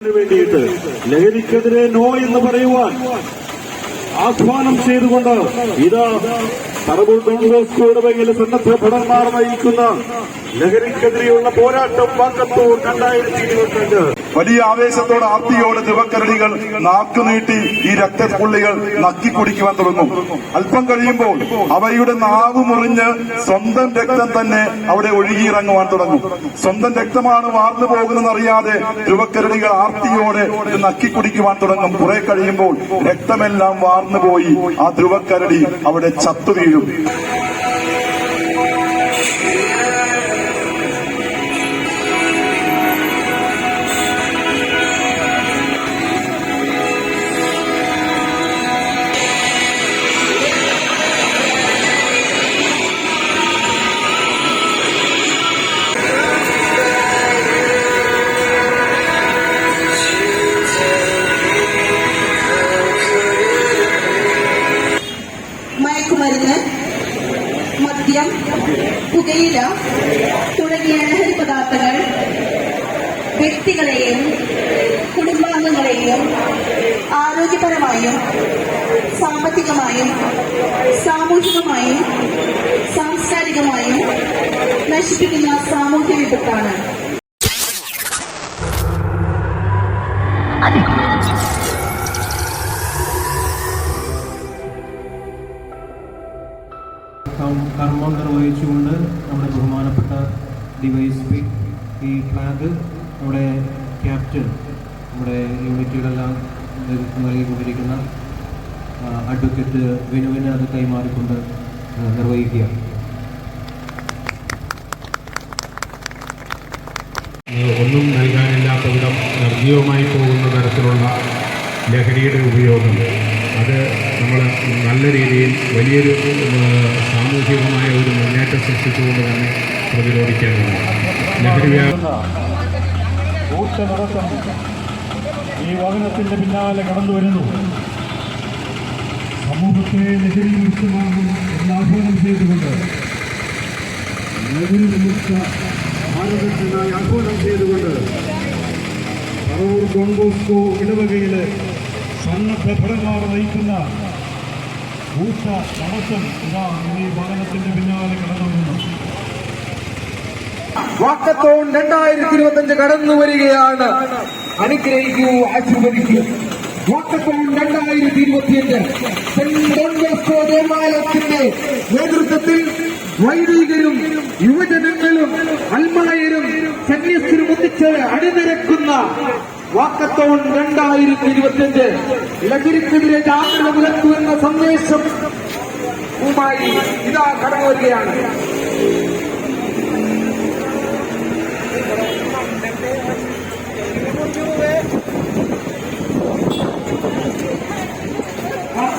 വേണ്ടിയിട്ട് ലഹരിക്കെതിരെ നോ എന്ന് പറയുവാൻ ആഹ്വാനം ചെയ്തുകൊണ്ട് ഇത് പറവൂർ ഡോൺ ബോസ്കോയുടെ വകയിലെ സന്നദ്ധ ഭടന്മാർ നയിക്കുന്ന ലഹരിക്കെതിരെയുള്ള പോരാട്ടം വാക്കത്തൂർ രണ്ടായിരത്തി ഇരുപത്തിയഞ്ച് വലിയ ആവേശത്തോടെ ആർത്തിയോടെ ദിവക്കരടികൾ നാക്കുനീട്ടി ഈ രക്തപ്പുള്ളികൾ നക്കിക്കുടിക്കുവാൻ തുടങ്ങും. അല്പം കഴിയുമ്പോൾ അവയുടെ നാവ് മുറിഞ്ഞ് സ്വന്തം രക്തം തന്നെ അവിടെ ഒഴുകിയിറങ്ങുവാൻ തുടങ്ങും. സ്വന്തം രക്തമാണ് വാർന്നു പോകുന്നതെന്നറിയാതെ ധ്രുവക്കരടികൾ ആർത്തിയോടെ ഇത് നക്കിക്കുടിക്കുവാൻ തുടങ്ങും. കുറെ കഴിയുമ്പോൾ രക്തമെല്ലാം വാർന്നു പോയി. ആ ധ്രുവക്കരടി അവിടെ ചത്തു വീഴും മയക്കുമരുന്ന് പുകയില തുടങ്ങിയ ലഹരി പദാർത്ഥങ്ങൾ വ്യക്തികളെയും കുടുംബാംഗങ്ങളെയും ആരോഗ്യപരമായും സാമ്പത്തികമായും സാമൂഹികമായും സാംസ്കാരികമായും നശിപ്പിക്കുന്ന സാമൂഹ്യ വിപത്താണ് നൽകിക്കൊണ്ടിരിക്കുന്ന അഡ്വക്കേറ്റ് വിനുവിന് അത് കൈമാറിക്കൊണ്ട് നിർവഹിക്കുക ഒന്നും നൽകാനില്ലാത്ത വിധം നിർജീവമായി പോകുന്ന തരത്തിലുള്ള ലഹരിയുടെ ഉപയോഗം. അത് നമ്മൾ നല്ല രീതിയിൽ വലിയൊരു സാമൂഹികമായ ഒരു മുന്നേറ്റം സൃഷ്ടിച്ചുകൊണ്ട് തന്നെ പ്രതിരോധിക്കേണ്ടതാണ് ലഹരി വ്യാപനം ഊട്ടനിറക്കം ഈ വാഹനത്തിന്റെ പിന്നാലെ കടന്നു വരുന്നു. സമൂഹത്തെ ലഹരി മുക്തമാകും എന്ന് ആഹ്വാനം ചെയ്തുകൊണ്ട് ലഹരി വിമുക്ത ഭാരതത്തിനായി ആഹ്വാനം ചെയ്തുകൊണ്ട് പറവൂർ ഡോൺബോസ്കോ ഇടവകയിലെ സന്നദ്ധ ഭടന്മാർ നയിക്കുന്ന ഊട്ട നടത്തം ഇതാ ഈ വാഹനത്തിന്റെ പിന്നാലെ കടന്നു വരുന്നു. വാക്കത്തോൺ രണ്ടായിരത്തി ഇരുപത്തി കടന്നു വരികയാണ്. അനുഗ്രഹിക്കൂ ആശീർവദിക്കൂ. വാക്കത്തോൺ രണ്ടായിരത്തി ഇരുപത്തിയഞ്ച് ദേവാലയത്തിന്റെ നേതൃത്വത്തിൽ വൈദികരും യുവജനങ്ങളും അൽമായരും സന്യസ്തരും ഒന്നിച്ച് അണിനിരക്കുന്ന വാക്കത്തോൺ രണ്ടായിരത്തി ഇരുപത്തിയഞ്ച് ലഹരിക്കെതിരെ ജാഗ്രത പുലർത്തുമെന്ന സന്ദേശം ഇതാ കടന്നു വരികയാണ്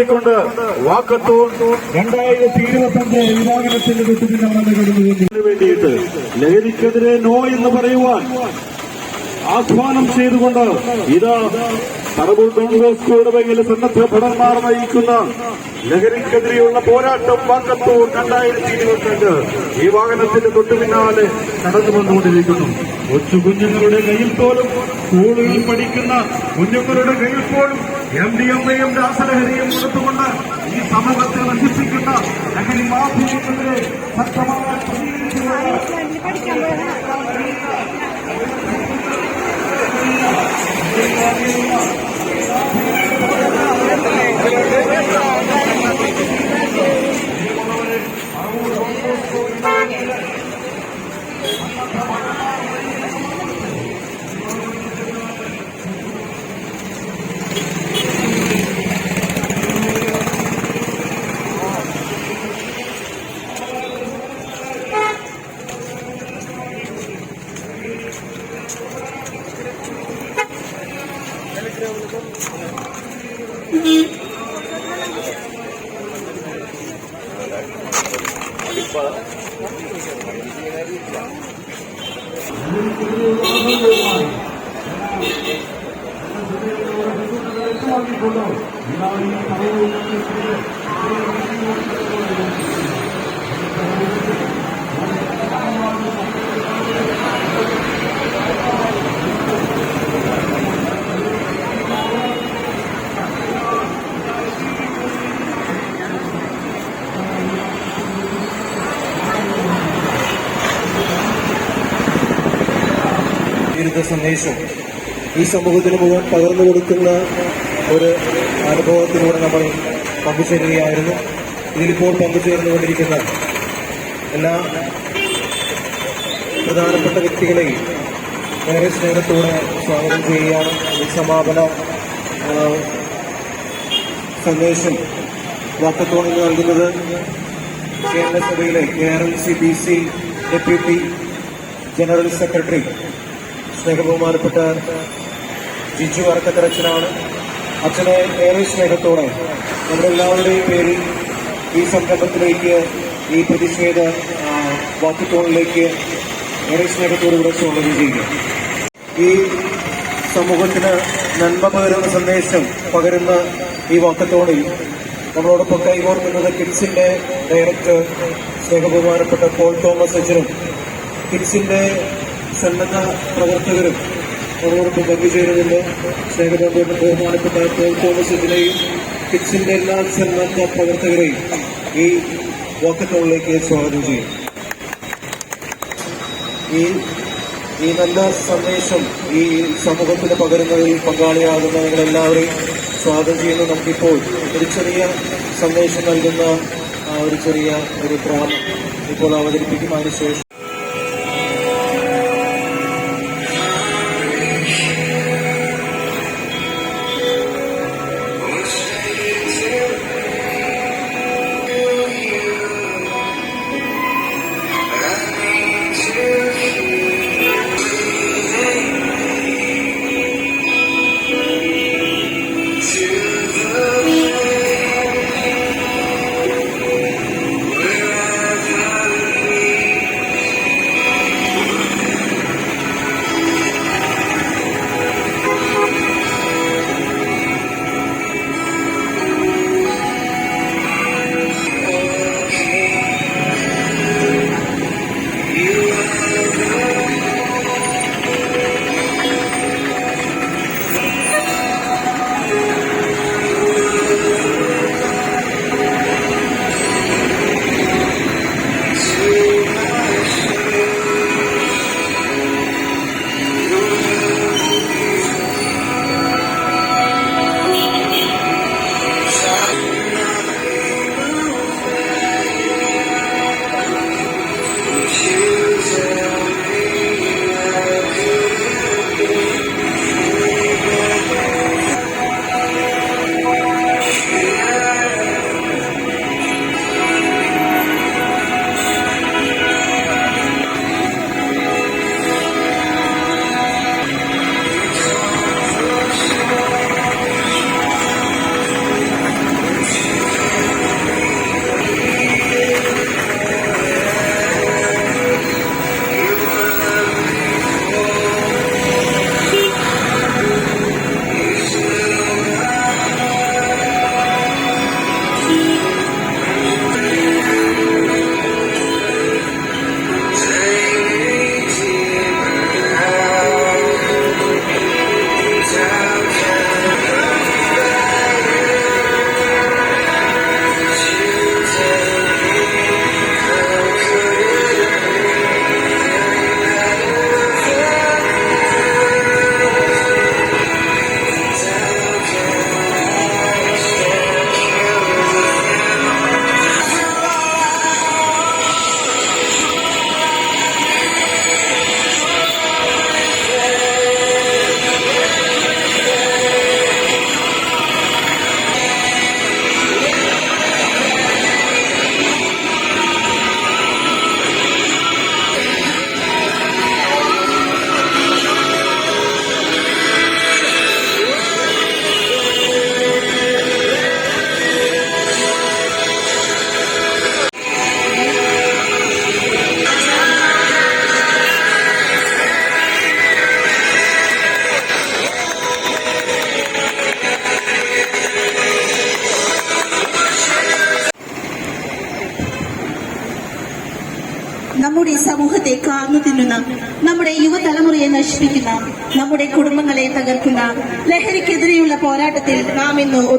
ഏറ്റുവാങ്ങിക്കൊണ്ട് വാക്കത്തോൺ രണ്ടായിരത്തി ഇരുപത്തഞ്ച് വിഭാഗനത്തിന്റെ തൊട്ടുപിന്നാലെ വേണ്ടിയിട്ട് ലഹരിക്കെതിരെ നോ എന്ന് പറയുവാൻ ആഹ്വാനം ചെയ്തുകൊണ്ട് ഇത് പറവൂർ ഡോൺ പേരിൽ സന്നദ്ധ ഭടന്മാർ നയിക്കുന്ന ലഹരിക്കെതിരെയുള്ള പോരാട്ടം വാക്കത്തൂർ രണ്ടായിരത്തി ഇരുപത്തിയഞ്ച് ഈ വാഹനത്തിന്റെ തൊട്ടുപിന്നാലെ കടന്നു വന്നുകൊണ്ടിരിക്കുന്നു. കൊച്ചു കുഞ്ഞുങ്ങളുടെ കയ്യിൽ പോലും സ്കൂളുകളിൽ പഠിക്കുന്ന കുഞ്ഞുങ്ങളുടെ കയ്യിൽ പോലും എം ഡി എം എയും രാസലഹരിയും കൊടുത്തുകൊണ്ട് ഈ സമൂഹത്തെ നശിപ്പിക്കുന്ന ലഹരി മാഫിയക്കെതിരെ ശക്തമായ പ്രതികരിച്ചുകൊണ്ട് വിരുദ്ധ സന്ദേശം. ഈ സമൂഹത്തിന് മുഴുവൻ പകർന്നു കൊടുക്കുന്ന ഒരു അനുഭവത്തിലൂടെ നമ്മൾ പങ്കുചേരുകയായിരുന്നു. ഇതിലിപ്പോൾ പങ്കുചേർന്നുകൊണ്ടിരിക്കുന്ന എല്ലാ പ്രധാനപ്പെട്ട വ്യക്തികളെയും ഏറെ സ്നേഹത്തോടെ സ്വാഗതം ചെയ്യുകയാണ്. സമാപന സന്ദേശം വാക്കത്തോണിൽ നൽകുന്നത്. കേരളസഭയിലെ K R L C B C deputy general secretary സ്നേഹബഹുമാനപ്പെട്ട Jiju വറക്കത്തരച്ചനാണ് അച്ഛനെ ഏറെ സ്നേഹത്തോടെ നമ്മളെല്ലാവരുടെയും പേരിൽ ഈ സംരംഭത്തിലേക്ക് ഈ പ്രതിഷേധ വാക്കുത്തോണിലേക്ക് ഏറെ സ്നേഹത്തോടുകൂടെ സ്വാഗതം ചെയ്യുക ഈ സമൂഹത്തിന് നന്മ പകരുന്ന സന്ദേശം പകരുന്ന ഈ വാക്കത്തോണിൽ നമ്മളോടൊപ്പം കൈകോർക്കുന്നത് കിഡ്സിന്റെ ഡയറക്ടർ സ്നേഹബഹുമാനപ്പെട്ട പോൾ തോമസ് അച്ഛനും കിഡ്സിന്റെ സന്നദ്ധ പ്രവർത്തകരും നമ്മളോടൊപ്പം പങ്കുചേരുന്നുണ്ട് സ്നേഹബന്ധ ബഹുമാനപ്പെട്ട പോൾ തോമസ് ഇതിനെയും കിച്ചിന്റെ എല്ലാ സന്നദ്ധ പ്രവർത്തകരെയും ഈ വാക്കത്തോളിലേക്ക് സ്വാഗതം ചെയ്യും. ഈ ഈ നല്ല സന്ദേശം ഈ സമൂഹത്തിന് പകരുന്നതിൽ പങ്കാളിയാകുന്ന നിങ്ങളെല്ലാവരെയും സ്വാഗതം ചെയ്യുന്നു. നമുക്കിപ്പോൾ ഒരു ചെറിയ സന്ദേശം നൽകുന്ന ഒരു ചെറിയ ഒരു ഡ്രാമ ഇപ്പോൾ അവതരിപ്പിക്കും. അതിനുശേഷം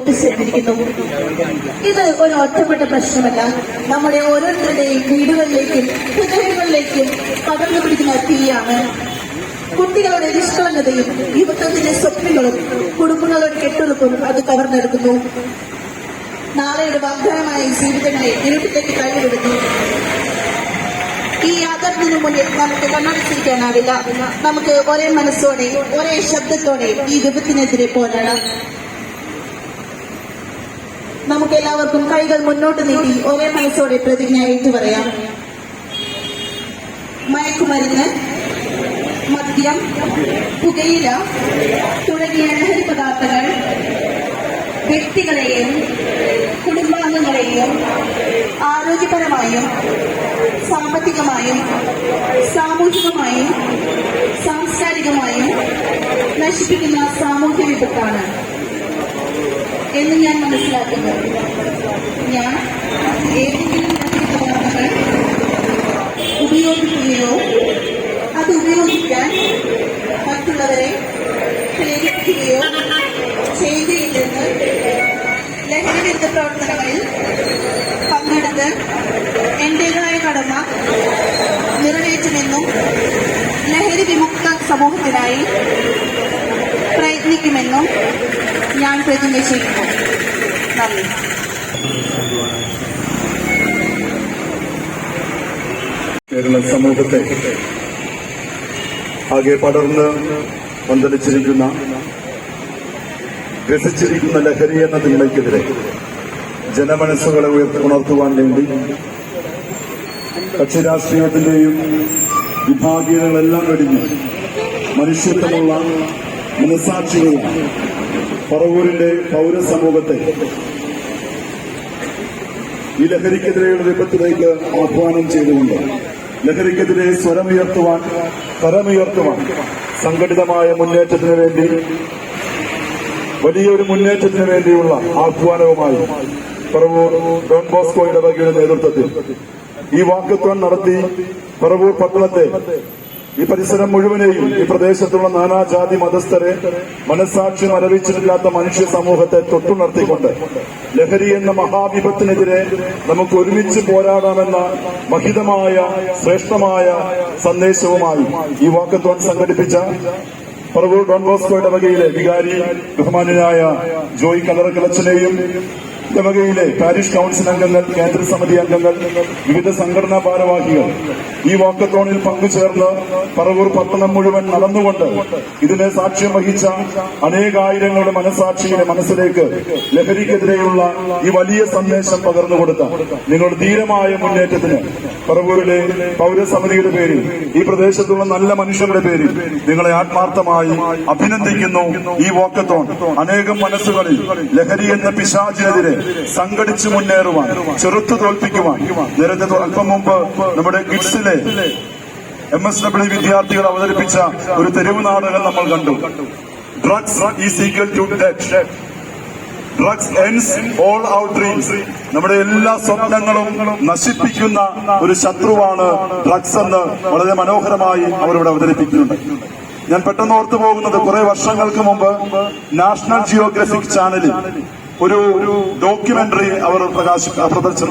ഒത്തുചേർന്നിരിക്കുന്നു ഇത് ഒരു ഒറ്റപ്പെട്ട പ്രശ്നമല്ല. നമ്മുടെ ഓരോരുത്തരുടെയും വീടുകളിലേക്കും ഹൃദയങ്ങളിലേക്കും പകർന്നു പിടിക്കുന്ന തീയാണ്. കുട്ടികളുടെ നിഷ്കളങ്കതയും യുവത്വത്തിന്റെ സ്വപ്നങ്ങളും കുടുംബങ്ങളുടെ കെട്ടുറപ്പും അത് കവർന്നെടുക്കുന്നു. നാളെയുടെ വാഗ്ദാനമായ ജീവിതങ്ങളെ ഇരുട്ടിലേക്ക് കഴിഞ്ഞെടുക്കുന്നു ഈ യാഥാർത്ഥ്യത്തിന് മുന്നിൽ നമുക്ക് കണ്ണടച്ചിരിക്കാനാവില്ല നമുക്ക് ഒരേ മനസ്സോടെ ഒരേ ശബ്ദത്തോടെ ഈ വിപത്തിനെതിരെ പോരാടാം. നമുക്ക് എല്ലാവർക്കും കൈകൾ മുന്നോട്ട് നീട്ടി ഒരേ മനസ്സോടെ പ്രതിജ്ഞ ഏറ്റു പറയാം. മയക്കുമരുന്ന് മദ്യം പുകയില തുടങ്ങിയ ലഹരി പദാർത്ഥങ്ങൾ വ്യക്തികളെയും കുടുംബാംഗങ്ങളെയും ആരോഗ്യപരമായും സാമ്പത്തികമായും സാമൂഹികമായും സാംസ്കാരികമായും നശിപ്പിക്കുന്ന സാമൂഹ്യ വിപത്താണ് എന്ന് ഞാൻ മനസ്സിലാക്കുന്നു. ഞാൻ ഏതെങ്കിലും ഉപയോഗിക്കുകയോ അത് ഉപയോഗിക്കാൻ മറ്റുള്ളവരെ പ്രേരിപ്പിക്കുകയോ ചെയ്യുകയില്ലെന്ന് ലഹരി വിരുദ്ധ പ്രവർത്തനങ്ങളിൽ പങ്കെടുത്ത് എന്റേതായ കടമ നിറവേറ്റുമെന്നും ലഹരി വിമുക്ത സമൂഹത്തിനായി പ്രയത്നിക്കുമെന്നും ഞാൻ പ്രതിജ്ഞ ചെയ്യുന്നു നന്ദി. കേരള സമൂഹത്തെ ആകെ പടർന്ന് പന്തലിച്ചിരിക്കുന്ന രസിച്ചിരിക്കുന്ന ലഹരി എന്ന തിന്മയ്ക്കെതിരെ ജനമനസ്സുകളെ ഉണർത്തുവാൻ വേണ്ടി കക്ഷി രാഷ്ട്രീയത്തിന്റെയും വിഭാഗീയതകളെല്ലാം വെടിഞ്ഞ് മനുഷ്യത്വമുള്ള മനസാക്ഷികളും പറവൂരിന്റെ പൗരസമൂഹത്തെ ഈ ലഹരിക്കെതിരെയുള്ള വിപത്തിലേക്ക് ആഹ്വാനം ചെയ്തുകൊണ്ട് ലഹരിക്കെതിരെ സ്വരമുയർത്തുവാൻ കരമുയർത്തുവാൻ സംഘടിതമായ മുന്നേറ്റത്തിന് വേണ്ടി വലിയൊരു മുന്നേറ്റത്തിന് വേണ്ടിയുള്ള ആഹ്വാനവുമായി പറവൂർ ഡോൺ ബോസ്കോയുടെ ഇടവകയുടെ നേതൃത്വത്തിൽ ഈ വാക്കത്വം നടത്തി പറവൂർ പട്ടണത്തെ ഈ പരിസരം മുഴുവനെയും ഈ പ്രദേശത്തുള്ള നാനാജാതി മതസ്ഥരെ മനസാക്ഷി മരവിച്ചിട്ടില്ലാത്ത മനുഷ്യ സമൂഹത്തെ തൊട്ടുണർത്തിക്കൊണ്ട് ലഹരി എന്ന മഹാവിപത്തിനെതിരെ നമുക്ക് ഒരുമിച്ച് പോരാടാമെന്ന മഹിതമായ ശ്രേഷ്ഠമായ സന്ദേശവുമായി ഈ വാക്കത്തോൺ സംഘടിപ്പിച്ച പ്രഭു ഡോൺ ബോസ്കോയുടെ വകയിലെ വികാരി ബഹുമാനായ ജോയ് കലറക്കിളച്ചനെയും ഇടവകയിലെ പാരിഷ് കൌൺസിൽ അംഗങ്ങൾ കേന്ദ്ര സമിതി അംഗങ്ങൾ വിവിധ സംഘടനാ ഭാരവാഹികൾ ഈ വാക്കത്തോണിൽ പങ്കുചേർന്ന് പറവൂർ പട്ടണം മുഴുവൻ നടന്നുകൊണ്ട് ഇതിനെ സാക്ഷ്യം വഹിച്ച അനേകായിരങ്ങളുടെ മനസാക്ഷിയുടെ മനസ്സിലേക്ക് ലഹരിക്കെതിരെയുള്ള ഈ വലിയ സന്ദേശം പകർന്നു കൊടുത്ത നിങ്ങളുടെ ധീരമായ മുന്നേറ്റത്തിന് പറവൂരിലെ പൗരസമിതിയുടെ പേരിൽ ഈ പ്രദേശത്തുള്ള നല്ല മനുഷ്യരുടെ പേരിൽ നിങ്ങളെ ആത്മാർത്ഥമായി അഭിനന്ദിക്കുന്നു ഈ വാക്കത്തോൺ. അനേകം മനസ്സുകളിൽ ലഹരി എന്ന പിശാചിനെതിരെ സംഘടിച്ചു മുന്നേറുവാൻ ചെറുത്തു തോൽപ്പിക്കുവാൻ. നേരത്തെ അല്പം മുമ്പ് നമ്മുടെ കിഡ്സിലെ എം എസ് ഡബ്ല്യു വിദ്യാർത്ഥികൾ അവതരിപ്പിച്ച ഒരു തെരുവ് നാടകം നമ്മൾ കണ്ടു. Drugs is equal to death drugs ends all out നമ്മുടെ എല്ലാ സ്വപ്നങ്ങളും നശിപ്പിക്കുന്ന ഒരു ശത്രുവാണ് ഡ്രഗ്സ് എന്ന് വളരെ മനോഹരമായി അവരിവിടെ അവതരിപ്പിക്കുന്നുണ്ട്. ഞാൻ പെട്ടെന്ന് ഓർത്തു പോകുന്നത് കുറെ വർഷങ്ങൾക്ക് മുമ്പ് നാഷണൽ ജിയോഗ്രഫിക് ചാനലിൽ ഒരു ഒരു ഡോക്യുമെന്ററി അവർ പ്രകാശി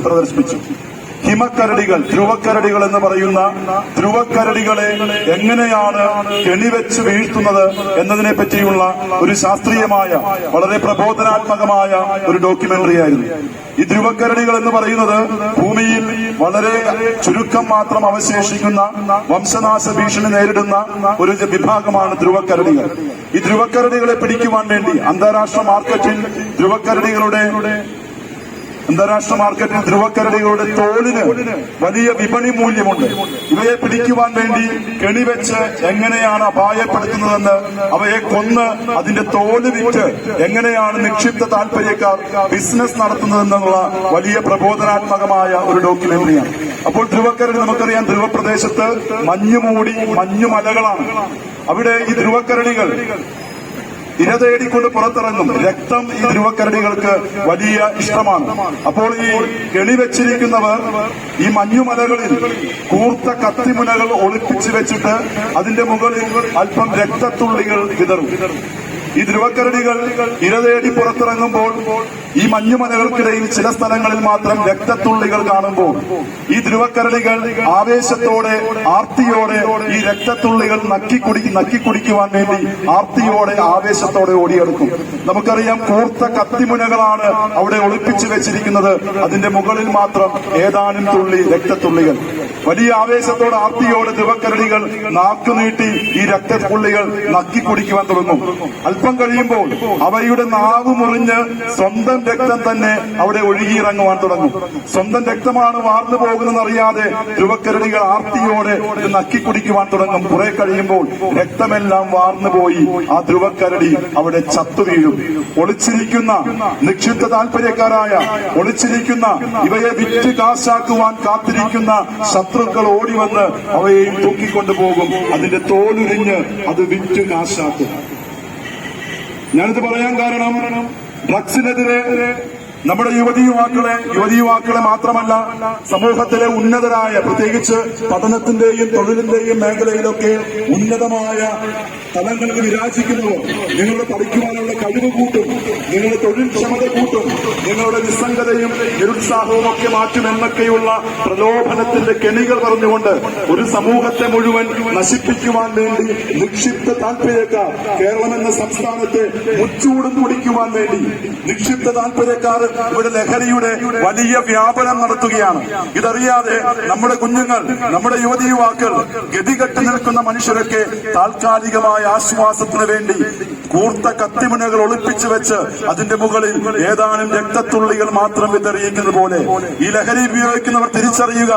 പ്രദർശിപ്പിച്ചു. ഹിമക്കരടികൾ ധ്രുവക്കരടികൾ എന്ന് പറയുന്ന ധ്രുവക്കരടികളെ എങ്ങനെയാണ് കെണിവെച്ച് വീഴ്ത്തുന്നത് എന്നതിനെ പറ്റിയുള്ള ഒരു ശാസ്ത്രീയമായ വളരെ പ്രബോധനാത്മകമായ ഒരു ഡോക്യുമെന്ററി ആയിരുന്നു. ഈ ധ്രുവക്കരടികൾ എന്ന് പറയുന്നത് ഭൂമിയിൽ വളരെ ചുരുക്കം മാത്രം അവശേഷിക്കുന്ന വംശനാശ ഭീഷണി നേരിടുന്ന ഒരു വിഭാഗമാണ് ധ്രുവക്കരടികൾ. ഈ ധ്രുവക്കരടികളെ പിടിക്കുവാൻ വേണ്ടി അന്താരാഷ്ട്ര മാർക്കറ്റിൽ ധ്രുവക്കരടികളുടെ അന്താരാഷ്ട്ര മാർക്കറ്റിൽ ധ്രുവക്കരടികളുടെ തോലിന് വലിയ വിപണി മൂല്യമുണ്ട്. ഇവയെ പിടിക്കുവാൻ വേണ്ടി കെണിവെച്ച് എങ്ങനെയാണ് അപായപ്പെടുത്തുന്നതെന്ന് അവയെ കൊന്ന് അതിന്റെ തോൽ വിറ്റ് എങ്ങനെയാണ് നിക്ഷിപ്ത താല്പര്യക്കാർ ബിസിനസ് നടത്തുന്നതെന്നുള്ള വലിയ പ്രബോധനാത്മകമായ ഒരു ഡോക്യുമെന്ററിയാണ് അപ്പോൾ ധ്രുവക്കരടി നമുക്കറിയാം ധ്രുവപ്രദേശത്ത് മഞ്ഞുമൂടി മഞ്ഞുമലകളാണ്. അവിടെ ഈ ധ്രുവക്കരടികൾ ഇരതേടിക്കൊണ്ട് പുറത്തിറങ്ങും. രക്തം ഈ ധ്രുവക്കരടികൾക്ക് വലിയ ഇഷ്ടമാണ്. അപ്പോൾ ഈ കെണി വെച്ചിരിക്കുന്നവർ ഈ മഞ്ഞുമലകളിൽ കൂർത്ത കത്തിമുനകൾ ഒളിപ്പിച്ചു വെച്ചിട്ട് അതിന്റെ മുകളിൽ അല്പം രക്തത്തുള്ളികൾ വിതറും. ഈ ധ്രുവക്കരടികൾ ഇരതേടി പുറത്തിറങ്ങുമ്പോൾ ഈ മഞ്ഞുമലകൾക്കിടയിൽ ചില സ്ഥലങ്ങളിൽ മാത്രം രക്തത്തുള്ളികൾ കാണുമ്പോൾ ഈ ധ്രുവക്കരടികൾ ആവേശത്തോടെ ആർത്തിയോടെ ഈ രക്തത്തുള്ളികൾ നക്കിക്കുടി നക്കിക്കുടിക്കുവാൻ വേണ്ടി ആർത്തിയോടെ ആവേശത്തോടെ ഓടിയെടുക്കും. നമുക്കറിയാം കൂർത്ത കത്തിമുനകളാണ് അവിടെ ഒളിപ്പിച്ചു വെച്ചിരിക്കുന്നത്. അതിന്റെ മുകളിൽ മാത്രം ഏതാനും തുള്ളി രക്തത്തുള്ളികൾ. വലിയ ആവേശത്തോടെ ആർത്തിയോടെ ധ്രുവക്കരടികൾ നാക്കുനീട്ടി ഈ രക്തത്തുള്ളികൾ നക്കിക്കുടിക്കുവാൻ തുടങ്ങും. അല്പം കഴിയുമ്പോൾ അവയുടെ നാവ് മുറിഞ്ഞ് സ്വന്തം രക്തം തന്നെ അവിടെ ഒഴുകിയിറങ്ങുവാൻ തുടങ്ങും. സ്വന്തം രക്തമാണ് വാർന്നു പോകുന്നതെന്ന് അറിയാതെ ധ്രുവക്കരടികൾ ആർത്തിയോടെ നക്കി കുടിക്കുവാൻ തുടങ്ങും. കുറെ കഴിയുമ്പോൾ രക്തമെല്ലാം വാർന്നു പോയി. ആ ധ്രുവക്കരടി അവിടെ ചത്തു വീഴും ഒളിച്ചിരിക്കുന്ന നിക്ഷിപ്ത താല്പര്യക്കാരായ ഒളിച്ചിരിക്കുന്ന ഇവയെ വിറ്റ് കാശാക്കുവാൻ കാത്തിരിക്കുന്ന ശത്രുക്കൾ ഓടി വന്ന് അവയെയും തൂക്കിക്കൊണ്ടുപോകും അതിന്റെ തോലുരിഞ്ഞ് അത് വിറ്റ് കാശാക്കും. ഞാനിത് പറയാൻ കാരണം ഡ്രഗ്സിനെതിരെ നമ്മുടെ യുവതി യുവാക്കളെ യുവതി യുവാക്കളെ മാത്രമല്ല സമൂഹത്തിലെ ഉന്നതരായ പ്രത്യേകിച്ച് പഠനത്തിന്റെയും തൊഴിലിന്റെയും മേഖലയിലൊക്കെ ഉന്നതമായ തലങ്ങൾക്ക് വിരാജിക്കുന്നു നിങ്ങളുടെ പഠിക്കുവാനുള്ള കഴിവ് കൂട്ടും നിങ്ങളുടെ തൊഴിൽ ക്ഷമത കൂട്ടും നിങ്ങളുടെ നിസ്സംഗതയും നിരുത്സാഹവും ഒക്കെ മാറ്റുമെന്നൊക്കെയുള്ള പ്രലോഭനത്തിന്റെ കെണികൾ പറഞ്ഞുകൊണ്ട് ഒരു സമൂഹത്തെ മുഴുവൻ നശിപ്പിക്കുവാൻ വേണ്ടി നിക്ഷിപ്ത താല്പര്യക്കാർ കേരളം എന്ന സംസ്ഥാനത്തെ മുച്ചൂടും കുടിക്കുവാൻ വേണ്ടി നിക്ഷിപ്ത താല്പര്യക്കാർ ഇവിടെ ലഹരിയുടെ വലിയ വ്യാപനം നടത്തുകയാണ്. ഇതറിയാതെ നമ്മുടെ കുഞ്ഞുങ്ങൾ നമ്മുടെ യുവതി യുവാക്കൾ ഗതികെട്ട് നിൽക്കുന്ന മനുഷ്യരൊക്കെ താൽക്കാലികമായ ആശ്വാസത്തിന് വേണ്ടി കൂർത്ത കത്തിമുനകൾ ഒളിപ്പിച്ചു വെച്ച് അതിന്റെ മുകളിൽ ഏതാനും രക്തത്തുള്ളികൾ മാത്രം വിതറിയിക്കുന്നത് പോലെ ഈ ലഹരി ഉപയോഗിക്കുന്നവർ തിരിച്ചറിയുക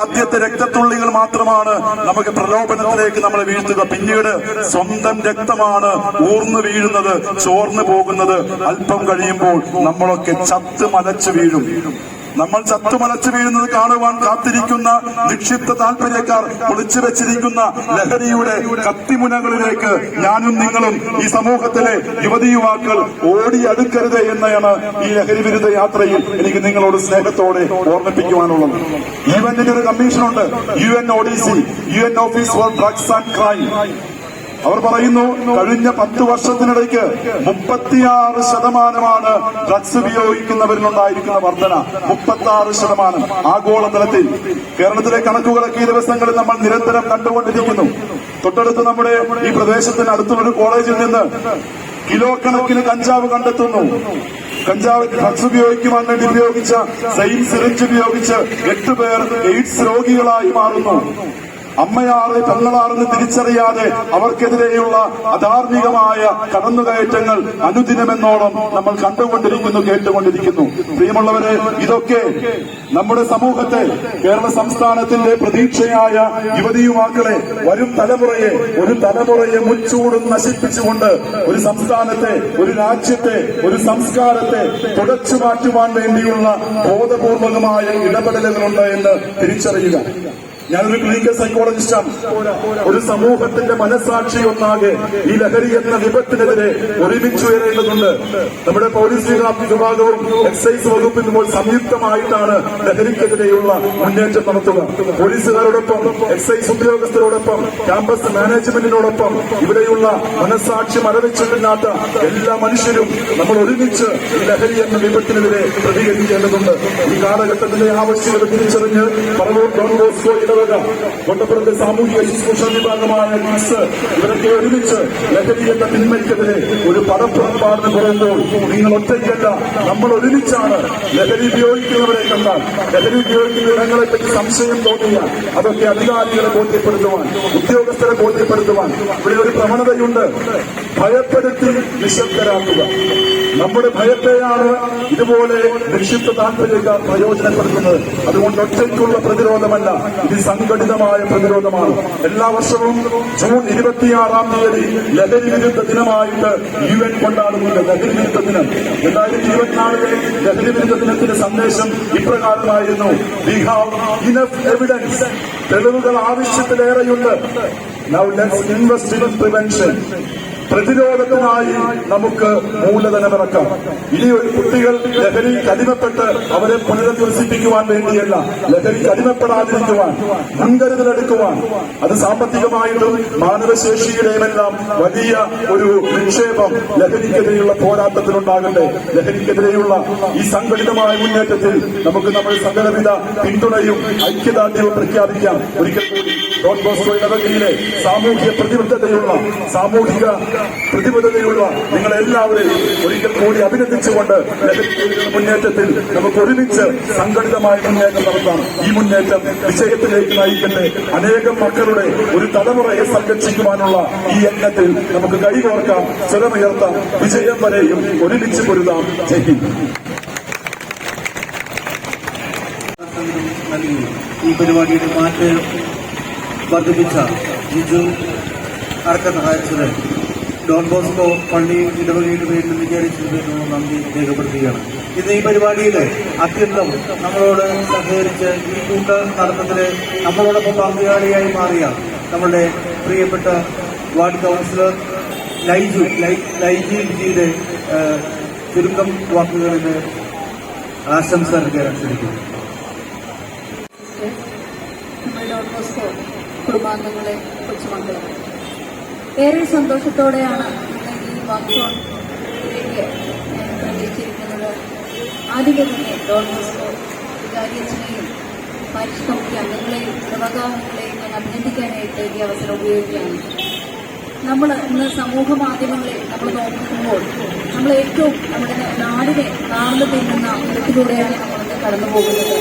ആദ്യത്തെ രക്തത്തുള്ളികൾ മാത്രമാണ് നമുക്ക് പ്രലോഭനത്തിലേക്ക് നമ്മളെ വീഴ്ത്തുക. പിന്നീട് സ്വന്തം രക്തമാണ് ഊർന്നു വീഴുന്നത് ചോർന്നു പോകുന്നത്. അല്പം കഴിയുമ്പോൾ നമ്മളൊക്കെ ചത്ത് മലച്ചു വീഴും. നമ്മൾ ചത്തുമലച്ചു വീഴുന്നത് കാണുവാൻ കാത്തിരിക്കുന്ന നിക്ഷിപ്ത താല്പര്യക്കാർ ഒളിച്ചു വെച്ചിരിക്കുന്ന ലഹരിയുടെ കത്തിമുനകളിലേക്ക് ഞാനും നിങ്ങളും ഈ സമൂഹത്തിലെ യുവതി യുവാക്കൾ ഓടിയടുക്കരുത് എന്നാണ് ഈ ലഹരി വിരുദ്ധ യാത്രയിൽ എനിക്ക് നിങ്ങളോട് സ്നേഹത്തോടെ ഓർമ്മിപ്പിക്കുവാനുള്ളത്. യു എന്നിന്റെ ഒരു കമ്മീഷനുണ്ട്. U N O D C U N office for drugs and crime. അവർ പറയുന്നു കഴിഞ്ഞ പത്ത് വർഷത്തിനിടയ്ക്ക് മുപ്പത്തിയാറ് ശതമാനമാണ് ഡ്രഗ്സ് ഉപയോഗിക്കുന്നവരിലുണ്ടായിരിക്കുന്ന വർധന. മുപ്പത്തി ആറ് ശതമാനം. ആഗോളതലത്തിൽ. കേരളത്തിലെ കണക്കുകളൊക്കെ ഈ ദിവസങ്ങളിൽ നമ്മൾ നിരന്തരം കണ്ടുകൊണ്ടിരിക്കുന്നു. തൊട്ടടുത്ത് നമ്മുടെ ഈ പ്രദേശത്തിന് അടുത്തൊരു കോളേജിൽ നിന്ന് കിലോ കണക്കിന് കഞ്ചാവ് കണ്ടെത്തുന്നു. കഞ്ചാവ് ഡ്രഗ്സ് ഉപയോഗിക്കുവാൻ വേണ്ടി ഉപയോഗിച്ച സെയിം സിറിഞ്ച് ഉപയോഗിച്ച് എട്ട് പേർ എയ്ഡ്സ് രോഗികളായി മാറുന്നു. അമ്മയാറ് പെങ്ങളാറെന്ന് തിരിച്ചറിയാതെ അവർക്കെതിരെയുള്ള അധാർമികമായ കടന്നുകയറ്റങ്ങൾ അനുദിനമെന്നോളം നമ്മൾ കണ്ടുകൊണ്ടിരിക്കുന്നു കേട്ടുകൊണ്ടിരിക്കുന്നു. പ്രിയമുള്ളവരെ ഇതൊക്കെ നമ്മുടെ സമൂഹത്തെ കേരള സംസ്ഥാനത്തിന്റെ പ്രതീക്ഷയായ യുവതി യുവാക്കളെ വരും തലമുറയെ ഒരു തലമുറയെ മുച്ചൂടും നശിപ്പിച്ചുകൊണ്ട് ഒരു സംസ്ഥാനത്തെ ഒരു രാജ്യത്തെ ഒരു സംസ്കാരത്തെ തുടച്ചു മാറ്റുവാൻ വേണ്ടിയുള്ള ബോധപൂർവകമായ ഇടപെടലുകളുണ്ട് എന്ന് തിരിച്ചറിയുക. ഞാനൊരു ക്ലിനിക്കൽ സൈക്കോളജിസ്റ്റാണ് ഒരു സമൂഹത്തിന്റെ മനസാക്ഷി ഒന്നാകെ ഈ ലഹരി എന്ന വിപത്തിനെതിരെ ഒരുമിച്ച് ഉയരേണ്ടതുണ്ട്. നമ്മുടെ പോലീസ് വിഭാഗവും എക്സൈസ് വകുപ്പിൽ ഇപ്പോൾ സംയുക്തമായിട്ടാണ് ലഹരിക്കെതിരെയുള്ള മുന്നേറ്റം നടത്തുക പോലീസുകാരോടൊപ്പം എക്സൈസ് ഉദ്യോഗസ്ഥരോടൊപ്പം ക്യാമ്പസ് മാനേജ്മെന്റിനോടൊപ്പം ഇവിടെയുള്ള മനസാക്ഷി മരവിച്ചിട്ടില്ലാത്ത എല്ലാ മനുഷ്യരും നമ്മൾ ഒരുമിച്ച് ഈ ലഹരി എന്ന വിപത്തിനെതിരെ പ്രതികരിക്കേണ്ടതുണ്ട്. ഈ കാലഘട്ടത്തിലെ ആവശ്യകത തിരിച്ചറിഞ്ഞ് പറവൂർ ഡോൺ ബോസ്കോ ഇടവക കൊട്ടപ്പുറത്തെ സാമൂഹിക ശുശ്രൂഷ വിഭാഗമായ കിഡ്സ് ഇവരൊക്കെ ഒരുമിച്ച് ലഹരി എന്ന തിന്മയ്ക്കെതിരെ ഒരു പദപ്പുറപ്പാടിന് പറയുമ്പോൾ നിങ്ങൾ ഒറ്റയ്ക്കല്ല നമ്മൾ ഒരുമിച്ചാണ് ലഹരി ഉപയോഗിക്കുന്നവരെ കണ്ടാൽ. ലഹരി ഉപയോഗിക്കുന്ന ഇടങ്ങളെ പറ്റി സംശയം തോന്നിയാൽ അതൊക്കെ അധികാരികളെ ബോധ്യപ്പെടുത്തുവാൻ ഉദ്യോഗസ്ഥരെ ബോധ്യപ്പെടുത്തുവാൻ ഇവിടെ ഒരു പ്രവണതയുണ്ട്. ഭയപ്പെടുത്തി നിശബ്ദരാക്കുക. നമ്മുടെ ഭയത്തെയാണ് ഇതുപോലെ നിക്ഷിപ്ത താല്പര്യക്കാർ പ്രയോജനപ്പെടുത്തുന്നത്. അതുകൊണ്ട് ഒറ്റയ്ക്കുള്ള പ്രതിരോധമല്ല ഇത് സംഘടിതമായ പ്രതിരോധമാണ്. എല്ലാ വർഷവും ജൂൺ ഇരുപത്തിയാറാം തീയതി ലഹരി വിരുദ്ധ ദിനമായിട്ട് യു എൻ കൊണ്ടാടുന്നുണ്ട് ലഹരി വിരുദ്ധ ദിനം. രണ്ടായിരത്തി ഇരുപത്തിനാലിലെ ലഹരി വിരുദ്ധ ദിനത്തിന്റെ സന്ദേശം ഇപ്രകാരമായിരുന്നു. വി ഹാവ് ഇനഫ് എവിഡൻസ് തെളിവുകൾ ആവശ്യത്തിലേറെയുണ്ട്. Now let's invest in prevention പ്രതിരോധത്തിനായി നമുക്ക് മൂലധനമിറക്കാം. ഇനി കുട്ടികൾ ലഹരി അടിമപ്പെട്ട് അവരെ പുനരധിവസിപ്പിക്കുവാൻ വേണ്ടിയല്ല ലഹരിക്ക് അടിമപ്പെടാതിരിക്കുവാൻ മുൻകരുതലെടുക്കുവാൻ. അത് സാമ്പത്തികമായിട്ടും മാനവശേഷിയുടെയുമെല്ലാം വലിയ ഒരു നിക്ഷേപം ലഹരിക്കെതിരെയുള്ള പോരാട്ടത്തിലുണ്ടാകട്ടെ. ലഹരിക്കെതിരെയുള്ള ഈ സംഘടിതമായ മുന്നേറ്റത്തിൽ നമുക്ക് നമ്മൾ സകലവിധ പിന്തുണയും ഐക്യദാർഢ്യവും പ്രഖ്യാപിക്കാം. ഒരിക്കൽ കൂടി ഡോൺ ബോസ്കോ ഇടവകയിലെ സാമൂഹ്യ പ്രതിബദ്ധതയുള്ള സാമൂഹിക പ്രതിബദ്ധതയുള്ള നിങ്ങളെല്ലാവരെയും ഒരിക്കൽ കൂടി അഭിനന്ദിച്ചുകൊണ്ട് മുന്നേറ്റത്തിൽ നമുക്ക് ഒരുമിച്ച് സംഘടിതമായ മുന്നേറ്റം നടത്താം. ഈ മുന്നേറ്റം വിജയത്തിലേക്ക് നയിക്കട്ടെ. അനേകം മക്കളുടെ ഒരു തലമുറയെ സംരക്ഷിക്കുവാനുള്ള ഈ യജ്ഞത്തിൽ നമുക്ക് കൈകോർക്കാം. സ്വരമുയർത്താം. വിജയം വരെയും ഒരുമിച്ച് പൊരുതാം. ജയ് ഈ പരിപാടിയുടെ മാറ്റ് വർദ്ധിപ്പിച്ച ജിജു അടക്കം സഹായിച്ചത്. ഡോൺ ബോസ്കോ പള്ളി ഇടവകയുടെ പേരിൽ വിചാരിച്ചതിനുള്ള നന്ദി രേഖപ്പെടുത്തുകയാണ്. ഇന്ന് ഈ പരിപാടിയിൽ അത്യന്തം നമ്മളോട് സഹകരിച്ച് ഈ കൂട്ട നടത്തത്തിൽ നമ്മളോടൊപ്പം പങ്കാളിയായി മാറിയ നമ്മളുടെ പ്രിയപ്പെട്ട വാർഡ് കൗൺസിലർ ലൈജു ലൈജി ജിയുടെ ഏഹ്, ചുരുക്കം വാക്കുകളിൽ ആശംസ നൽകാൻ ക്ഷണിക്കുന്നു നമ്മുടെ ഓൾമോസ്റ്റ് കുടുംബാംഗങ്ങളെ കൊച്ചുമക്കളെ ഏറെ സന്തോഷത്തോടെയാണ് ഈ ഞാൻ പ്രവേശിച്ചിരിക്കുന്നത് ആദ്യമേ തന്നെ ഡോൾമോസ്കോ വികാരിയച്ഛനെയും പാരിഷ് കമ്മിറ്റി അംഗങ്ങളെയും ഇടവകാംഗങ്ങളെയും ഞാൻ അഭിനന്ദിക്കാനായിട്ട് ഈ അവസരം ഉപയോഗിക്കുകയാണ് നമ്മൾ ഇന്ന് സമൂഹ മാധ്യമങ്ങളിൽ നമ്മൾ നോക്കുമ്പോൾ നമ്മൾ ഏറ്റവും നമ്മുടെ നാടിനെ കാർന്നു തിന്നുന്ന ഇടത്തിലൂടെയാണ് നമ്മളിന്ന് കടന്നു പോകുന്നത്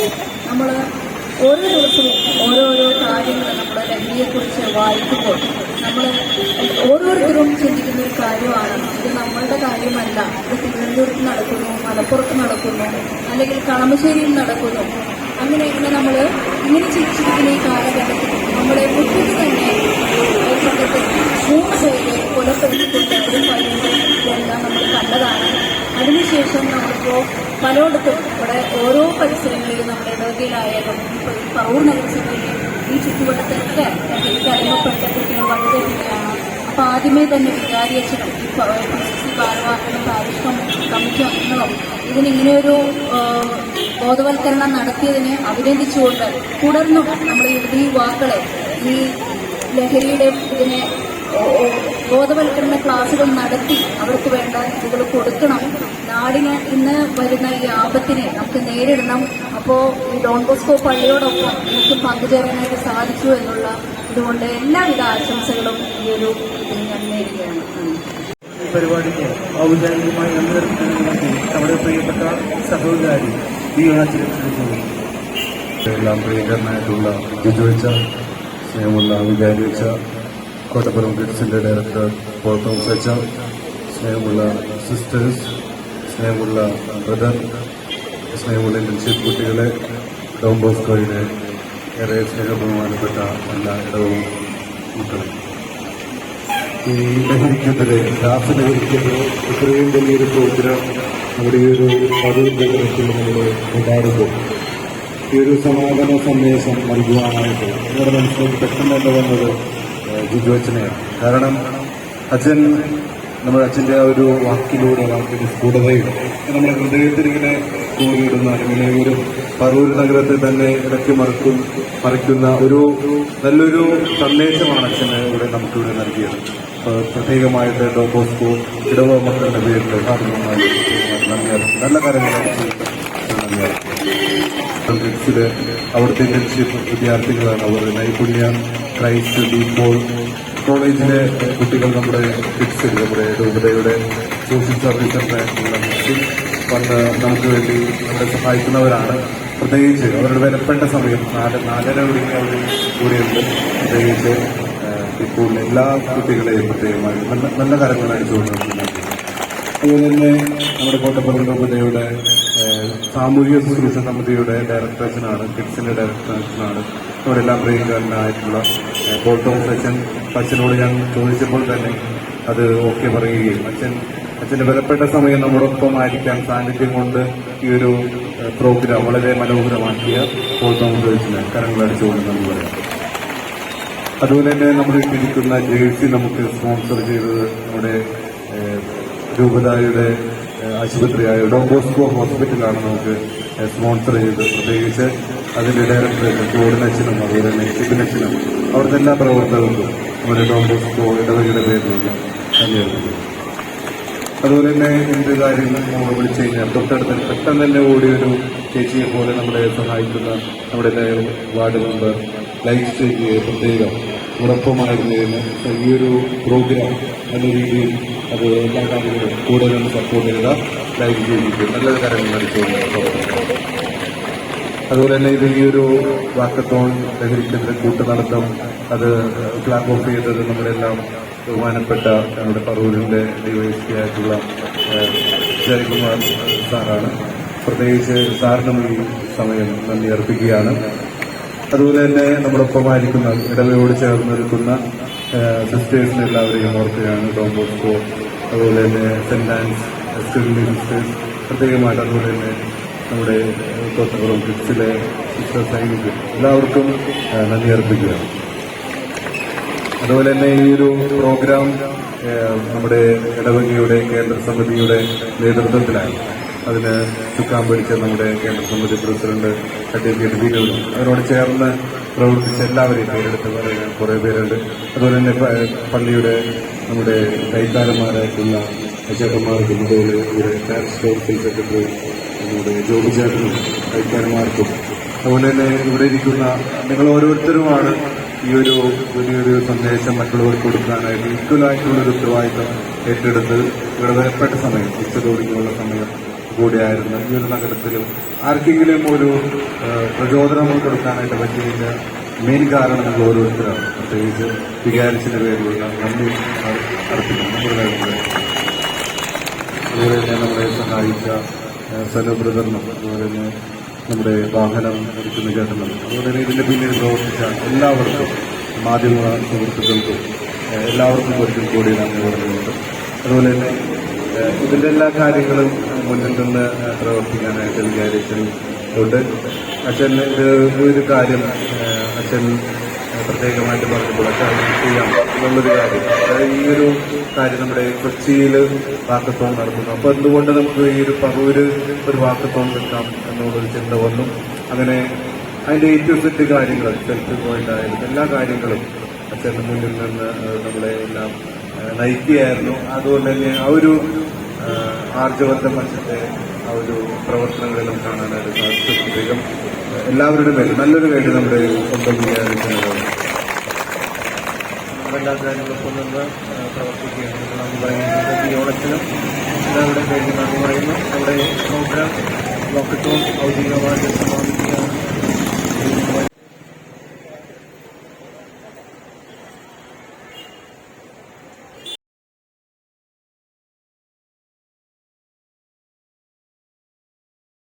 നമ്മൾ ഓരോ ദിവസവും ഓരോരോ കാര്യങ്ങൾ നമ്മൾ ലഹരിയെക്കുറിച്ച് വായിക്കുമ്പോൾ നമ്മൾ ഓരോരുത്തരും ചിന്തിക്കുന്ന ഒരു കാര്യമാണ്. ഇത് നമ്മളുടെ കാര്യമല്ല. ഇത് തിരുവനന്തപുരത്ത് നടക്കുന്നു മലപ്പുറത്ത് നടക്കുന്നു അല്ലെങ്കിൽ കളമശ്ശേരിയിൽ നടക്കുന്നു. അങ്ങനെ ഇങ്ങനെ നമ്മൾ ഇങ്ങനെ ചിന്തിച്ചിരിക്കുന്ന ഈ കാലഘട്ടത്തിൽ നമ്മുടെ മുറ്റത്ത് തന്നെ മൂന്ന് പേരെ കൊലപ്പെടുത്തിക്കൊണ്ട് ഒരു പയ്യന്റെ ഇതെല്ലാം നമ്മൾ കണ്ടതാണ്. അതിനുശേഷം നമ്മളിപ്പോൾ പലയിടത്തും ഇവിടെ ഓരോ പരിസരങ്ങളിലും നമ്മുടെ ഇടവകയിലായാലും ഈ പറവൂർ നഗരസഭയിലും ഈ ചുറ്റുവട്ടത്തൊക്കെ എനിക്ക് അനുഭവപ്പെട്ട കുട്ടികൾ വലുതെത്തുകയാണ് അപ്പോൾ ആദ്യമേ തന്നെ വികാരിയച്ഛനും ഈ ഭാരവാഹികളും പാരിഷ് കമ്മിറ്റി അംഗങ്ങളും ഇതിനിങ്ങനെയൊരു ബോധവൽക്കരണം നടത്തിയതിനെ അഭിനന്ദിച്ചുകൊണ്ട് തുടർന്നും നമ്മൾ യുവതി യുവാക്കളെ ഈ ലഹരിയുടെ ഇതിനെ ബോധവൽക്കരണ ക്ലാസുകൾ നടത്തി അവർക്ക് വേണ്ട ഇതുകൾ കൊടുക്കണം. നാടിന് ഇന്ന് വരുന്ന ഈ ആപത്തിനെ നമുക്ക് നേരിടണം. അപ്പോൾ ഈ ഡോൺ ബോസ്കോ പള്ളിയോടൊപ്പം നമുക്ക് പങ്കുചേരാനായിട്ട് സാധിച്ചു എന്നുള്ള ഇതുകൊണ്ട് എല്ലാവിധ ആശംസകളും ഈ ഒരു ഇതിന് ഞാൻ നേരുകയാണ്. ഈ പരിപാടിക്ക് ഔപചാരികമായി നമ്മുടെ പ്രിയപ്പെട്ട സഹോദരി എല്ലാം പ്രിയങ്കരനായിട്ടുള്ള വിജയിച്ച സ്നേഹമുള്ള വികാരിവച്ച കോട്ടപ്പുറം കിഡ്സിന്റെ ഡയറക്ടർ പോത്തം സച്ച സ്നേഹമുള്ള സിസ്റ്റേഴ്സ് സ്നേഹമുള്ള ബ്രദർ സ്നേഹമുള്ള ഇന്റേൺഷിപ്പ് കുട്ടികളെ ഡോം ബോസ്കോയുടെ ഏറെ സ്നേഹബഹുമാനപ്പെട്ട എല്ലാ ഇടവും മക്കളെ ഈ ലഹരിക്കെതിരെ രാസലഹരിക്കെതിരെ ഇത്രയും വലിയൊരു പ്രോഗ്രാം നമ്മുടെ ഈ ഒരു പതിവ് നഗരത്തിൽ നമ്മൾ ഉണ്ടാകുമ്പോൾ ഈ ഒരു സമാപന സന്ദേശം നൽകുവാനായിട്ട് നമ്മുടെ മനസ്സിലേക്ക് പെട്ടെന്ന് തന്നെ വന്നത് ജിജു കാരണം അച്ഛൻ നമ്മുടെ അച്ഛന്റെ ആ ഒരു വാക്കിലൂടെ വാക്കിന്റെ സ്ഫുടതയും നമ്മുടെ ഹൃദയത്തിൽ ഇങ്ങനെ കൂടിയിടുന്ന അല്ലെങ്കിൽ ഒരു പറൂർ നഗരത്തെ തന്നെ ഇടയ്ക്ക് മറക്കും മറിക്കുന്ന ഒരു നല്ലൊരു സന്ദേശമാണ് അച്ഛന് ഇവിടെ നമുക്കിവിടെ നൽകിയത്. പ്രത്യേകമായിട്ട് ഡോബോസ്കോ ഇടവ മക്കളുടെ പേരിൽ നല്ല കാര്യങ്ങളാണ്. നന്ദി കിഡ്സിൽ അവിടുത്തെ ഇന്റേൺഷിപ്പ് വിദ്യാർത്ഥികളാണ് അവർ നൈപുണ്യ ക്രൈസ്റ്റ് ഡീപ്പോൾ കോളേജിലെ കുട്ടികൾ നമ്മുടെ ഫിക്സിൽ നമ്മുടെ രൂപതയുടെ സോഷ്യൽ സർവീസ് സെന്ററിൽ വന്ന് നമുക്ക് വേണ്ടി നമ്മളെ സഹായിക്കുന്നവരാണ്. പ്രത്യേകിച്ച് അവരുടെ വിലപ്പെട്ട സമയം നാല് നാലര മണിക്ക് അവർ കൂടെയുണ്ട്. പ്രത്യേകിച്ച് ഇപ്പോൾ എല്ലാ കുട്ടികളെയും പ്രത്യേകമായി നല്ല നല്ല അടിച്ചുകൊണ്ടിരിക്കുന്നത് അതുപോലെ തന്നെ നമ്മുടെ കോട്ടപ്പുറം രൂപതയുടെ സാമൂഹിക ശുശ്രൂഷ സമിതിയുടെ ഡയറക്ടേഴ്സിനാണ് കിഡ്സിന്റെ ഡയറക്ടേഴ്സിനാണ് അവരെല്ലാം പ്രിയങ്കരനായിട്ടുള്ള പോൾ തോമസ് അച്ഛൻ അച്ഛനോട് ഞാൻ ചോദിച്ചപ്പോൾ തന്നെ അത് ഓക്കെ പറയുകയും അച്ഛൻ അച്ഛന്റെ വിലപ്പെട്ട സമയം നമ്മോടൊപ്പം ആയിരിക്കാൻ സാന്നിധ്യം കൊണ്ട് ഈ ഒരു പ്രോഗ്രാം വളരെ മനോഹരമാക്കിയ പോൾ തോമസ് അച്ഛന് കരങ്ങളടിച്ചുകൊണ്ട് നമുക്ക് പറയാം. അതുപോലെ തന്നെ നമ്മൾ ഇട്ടിരിക്കുന്ന ജേഴ്സി നമുക്ക് സ്പോൺസർ ചെയ്തത് നമ്മുടെ രൂപതായുടെ ആശുപത്രിയായ ഡോംബോസ്കോ ഹോസ്പിറ്റലാണ് നമുക്ക് സ്പോൺസർ ചെയ്തത്. പ്രത്യേകിച്ച് അതിന്റെ ഡയറക്ടർ കോർഡിനേഷനും അതുപോലെ തന്നെ എക്സിബിനേഷനും അവിടുത്തെ എല്ലാ പ്രവർത്തകർക്കും നമ്മുടെ ഡോംബോസ്കോ ഇടവകയുടെ പേരിലുള്ള നന്ദി അതുപോലെ തന്നെ എന്ത് കാര്യങ്ങൾ നമ്മൾ വിളിച്ചു കഴിഞ്ഞാൽ തൊട്ടടുത്ത് പെട്ടെന്ന് തന്നെ ഓടിയൊരു ചേച്ചിയെ പോലെ നമ്മളെ സഹായിക്കുന്ന നമ്മുടെ വാർഡ് മെമ്പർ ലൈഫ് സ്റ്റേജ് പ്രത്യേകം ഉറപ്പമായിരുന്നതിന് ഈ ഒരു പ്രോഗ്രാം നല്ല രീതിയിൽ അത് എല്ലാ കാര്യങ്ങളും കൂടുതൽ സപ്പോർട്ട് ചെയ്ത ലൈഫ് സ്റ്റേജിക്ക് നല്ല കാര്യങ്ങൾ നടത്തുന്നു അതുപോലെ തന്നെ ഇത് ഈ ഒരു വാക്കത്തോൺ ലഹരിക്കെതിരെ കൂട്ടുനടത്തം അത് ഫ്ലാഗ് ഓഫ് ചെയ്തത് നമ്മളെല്ലാം ബഹുമാനപ്പെട്ട നമ്മുടെ പറവൂരിന്റെ ഡിവൈഎസ്പി ആയിട്ടുള്ള ജയകുമാർ സാറാണ്. പ്രത്യേകിച്ച് സാറിനും ഈ സമയം നന്ദി അർപ്പിക്കുകയാണ്. അതുപോലെ തന്നെ നമ്മളൊപ്പമായിരിക്കുന്ന ഇടവയോട് ചേർന്ന് നിൽക്കുന്ന സിസ്റ്റേഴ്സിനെ എല്ലാവരെയും ഓർക്കുകയാണ് ഡോൺ ബോസ്കോ. അതുപോലെ തന്നെ സെന്റ് ആൻസ് സിസ്റ്റേഴ്സ്. പ്രത്യേകമായിട്ട് അതുപോലെ തന്നെ നമ്മുടെ തോട്ടപ്പുറം കിഡ്സിലെ സിസ്റ്റർ സൈനിക് എല്ലാവർക്കും നന്ദി അർപ്പിക്കുകയാണ്. അതുപോലെ തന്നെ ഈ ഒരു പ്രോഗ്രാം നമ്മുടെ ഇടവകയുടെ കേന്ദ്ര സമിതിയുടെ നേതൃത്വത്തിലാണ്. അതിന് ചുക്കാൻ പിടിച്ച നമ്മുടെ കേന്ദ്ര സമിതി പ്രസിഡന്റ് അഡ്വക്കേറ്റ് വിനോദ് അവരോട് ചേർന്ന് പ്രവർത്തിച്ച എല്ലാവരെയും പേരെടുത്ത് പറയാൻ കുറെ പേരുണ്ട്. അതുപോലെ തന്നെ പള്ളിയുടെ നമ്മുടെ കൈത്താരന്മാരായിട്ടുള്ള ചേട്ടന്മാർക്കും അതുപോലെ ടാക്സ് കൗൺസിൽ സെക്രട്ടറി നമ്മുടെ ജോബി ചേട്ടനും കൈക്കാരന്മാർക്കും അതുപോലെ തന്നെ ഇവിടെ ഇരിക്കുന്ന നിങ്ങൾ ഓരോരുത്തരുമാണ് ഈ ഒരു വലിയൊരു സന്ദേശം മറ്റുള്ളവർക്ക് കൊടുക്കാനായിട്ട് ഈക്വലായിട്ടുള്ളൊരു ഉത്തരവാദിത്തം ഏറ്റെടുത്ത് ഇവിടെ വരപ്പെട്ട സമയം ഉച്ചതോടിക്കുള്ള സമയം കൂടിയായിരുന്നു ഈ ഒരു നഗരത്തിലും. ആർക്കെങ്കിലും ഒരു പ്രചോദനങ്ങൾ പ്രചോദനം കൊടുക്കാനായിട്ട് പറ്റിയതിന്റെ മെയിൻ കാരണം നമ്മൾ ഓരോരുത്തരാണ്. പ്രത്യേകിച്ച് വികാരിച്ചിന്റെ പേരിലുള്ള നന്ദി അർ- അർപ്പിക്കുന്നു. നമ്മുടെ അതുപോലെ തന്നെ നമ്മളെ സഹായിച്ച സലോ ബ്രദറിനും അതുപോലെ തന്നെ നമ്മുടെ വാഹനം എടുക്കുന്ന ചേട്ടനും അതുപോലെ തന്നെ ഇതിന്റെ പിന്നിൽ പ്രവർത്തിച്ച എല്ലാവർക്കും മാധ്യമ സുഹൃത്തുക്കൾക്കും എല്ലാവർക്കും ഒരിക്കൽ കൂടി നന്ദി പറഞ്ഞുകൊണ്ട് അതുപോലെ തന്നെ ഇതിന്റെ എല്ലാ കാര്യങ്ങളും മുന്നിൽ നിന്ന് പ്രവർത്തിക്കാനായിട്ട് വിചാരിച്ചിട്ടുണ്ട് അച്ഛൻ ഇത് ഒരു കാര്യം അച്ഛൻ പ്രത്യേകമായിട്ട് പറഞ്ഞപ്പോൾ അച്ഛൻ ചെയ്യാം എന്നുള്ളൊരു കാര്യം. അതായത് ഈ ഒരു കാര്യം നമ്മുടെ കൊച്ചിയിൽ വാക്കത്തോൺ നടത്തുന്നു. അപ്പൊ എന്തുകൊണ്ട് നമുക്ക് ഈ ഒരു പറൂര് ഒരു വാക്കത്തോൺ വെക്കാം എന്നുള്ളൊരു ചിന്ത വന്നു. അങ്ങനെ അതിന്റെ ഏറ്റവും സെറ്റ് കാര്യങ്ങൾ സെൽഫ് പോയിന്റ് ആയാലും എല്ലാ കാര്യങ്ങളും അച്ഛന്റെ മുന്നിൽ നിന്ന് നമ്മളെ എല്ലാം നയിക്കുകയായിരുന്നു. അതുകൊണ്ട് തന്നെ ആ ഒരു ആർജവത്വം അച്ഛന്റെ ആ ഒരു പ്രവർത്തനങ്ങളിലും കാണാനായിട്ട് സാധിച്ചു എല്ലാവരുടെ പേര് നല്ലൊരു പേര് നമ്മുടെ സ്വന്തം വിചാരിക്കുന്നത് എല്ലാ നിന്ന് പ്രവർത്തിക്കുകയാണ്. നമ്മുടെ ഓണത്തിനും എല്ലാവരുടെ പേരിൽ നന്ദി പറയുന്നു. നമ്മുടെ പ്രോഗ്രാം ലോക്കത്തോൺ ഔദ്യോഗികമായിട്ട് സമാപിക്കുകയാണ്.